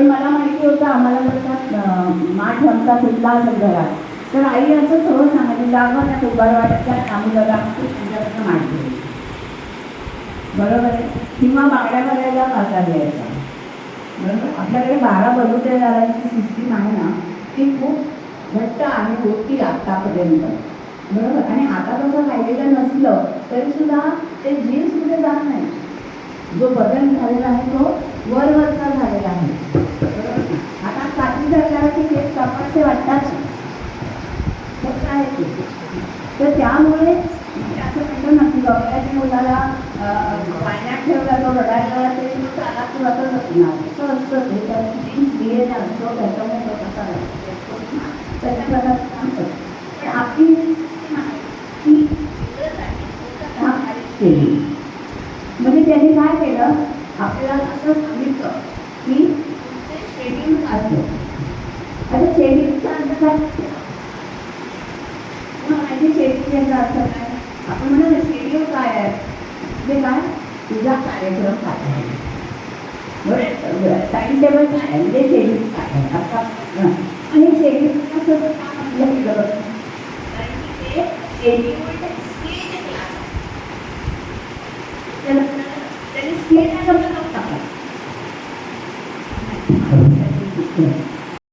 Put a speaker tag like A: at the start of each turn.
A: पण मला माहिती होतं आम्हाला म्हणतात माठ आमचा फुटला असेल घरात. तर आई असं सहज सांगायची लागलं त्या उभारवाड्याच्या नामुलाला तुमच्याकडनं माठ घेऊ बरोबर आहे? किंवा बांगड्या भरायला बाजार द्यायचा बरोबर? आपल्याकडे बारा बलुतेदारांची सिस्टीम आहे ना ती खूप घट्ट आहे होती आत्तापर्यंत बरोबर? आणि आता कसं राहिलेलं नसलं तरीसुद्धा ते जीन्समध्ये जात नाही. जो बदल झालेला आहे तो वरवरचा झालेला आहे बरोबर आता काठी धरल्यावर की केस ते. तर त्यामुळे असं म्हणतो ना की डॉक्टरच्या मुलाला पाण्यात ठेवला तो रडायला तो त्याला तुला तर नसणार असं असतं ते दिलेला असतो त्याच्यामुळे तो कसा त्याच्या प्रकारचं काम करतो पण आपली ती केली म्हणजे त्यांनी काय केलं? आपल्याला असं सांगितलं की शेड्यूल असतं आता शेड्यूलचा अर्थ काय मग माहिती शेड्यूल याचा अर्थ काय आपण म्हणतो ना काय आहे म्हणजे काय तुझा कार्यक्रम काय आहे बरं टाइम टेबल काय आहे म्हणजे शेड्यूल काय आहे आता आणि शेड्यूल कसं काम ते त्याने स्टेज